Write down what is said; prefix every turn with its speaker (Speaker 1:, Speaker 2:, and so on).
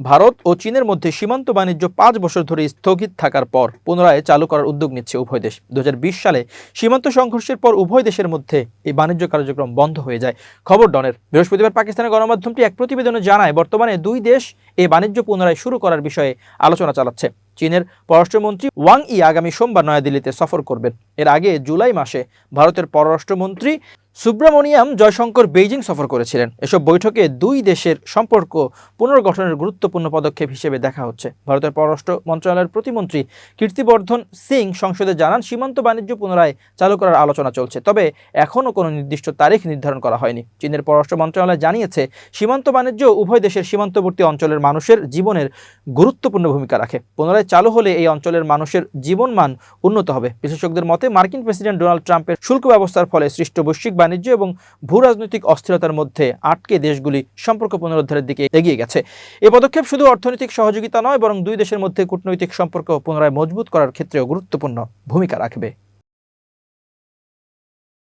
Speaker 1: ভারত ও চীনের মধ্যে সীমান্ত বাণিজ্য পাঁচ বছর ধরে স্থগিত থাকার পর পুনরায় চালু করার উদ্যোগ নিচ্ছে উভয় দেশ। দুহাজার বিশ সালে সীমান্ত সংঘর্ষের পর উভয় দেশের মধ্যে এই বাণিজ্য কার্যক্রম বন্ধ হয়ে যায়। খবর ডনের। বৃহস্পতিবার পাকিস্তানের গণমাধ্যমটি এক প্রতিবেদনে জানায়, বর্তমানে দুই দেশ এই বাণিজ্য পুনরায় শুরু করার বিষয়ে আলোচনা চালাচ্ছে। চীনের পররাষ্ট্রমন্ত্রী ওয়াং ই আগামী সোমবার নয়াদিল্লিতে সফর করবেন। এর আগে জুলাই মাসে ভারতের পররাষ্ট্রমন্ত্রী সুব্রামণিয়াম জয়শঙ্কর বেইজিং সফর করেছিলেন। এসব বৈঠকে দুই দেশের সম্পর্ক পুনর্গঠনের গুরুত্বপূর্ণ পদক্ষেপ হিসেবে দেখা হচ্ছে। ভারতের পররাষ্ট্র মন্ত্রণালয়ের প্রতিমন্ত্রী কীর্তিবর্ধন সিং সংসদে জানান, সীমান্ত বাণিজ্য পুনরায় চালু করার আলোচনা চলছে, তবে এখনও কোনো নির্দিষ্ট তারিখ নির্ধারণ করা হয়নি। চীনের পররাষ্ট্র মন্ত্রণালয় জানিয়েছে, সীমান্ত বাণিজ্য উভয় দেশের সীমান্তবর্তী অঞ্চলের মানুষের জীবনের গুরুত্বপূর্ণ ভূমিকা রাখে। পুনরায় চালু হলে এই অঞ্চলের মানুষের জীবনমান উন্নত হবে। বিশেষজ্ঞদের মতে, মার্কিন প্রেসিডেন্ট ডোনাল্ড ট্রাম্পের শুল্ক ব্যবস্থার ফলে সৃষ্ট বৈশ্বিক বাণিজ্য এবং ভূ রাজনৈতিক অস্থিরতার মধ্যে আটকে দেশগুলি সম্পর্ক পুনরুদ্ধারের দিকে এগিয়ে গেছে। এ পদক্ষেপ শুধু অর্থনৈতিক সহযোগিতা নয়, বরং দুই দেশের মধ্যে কূটনৈতিক সম্পর্ক পুনরায় মজবুত করার ক্ষেত্রেও গুরুত্বপূর্ণ ভূমিকা রাখবে।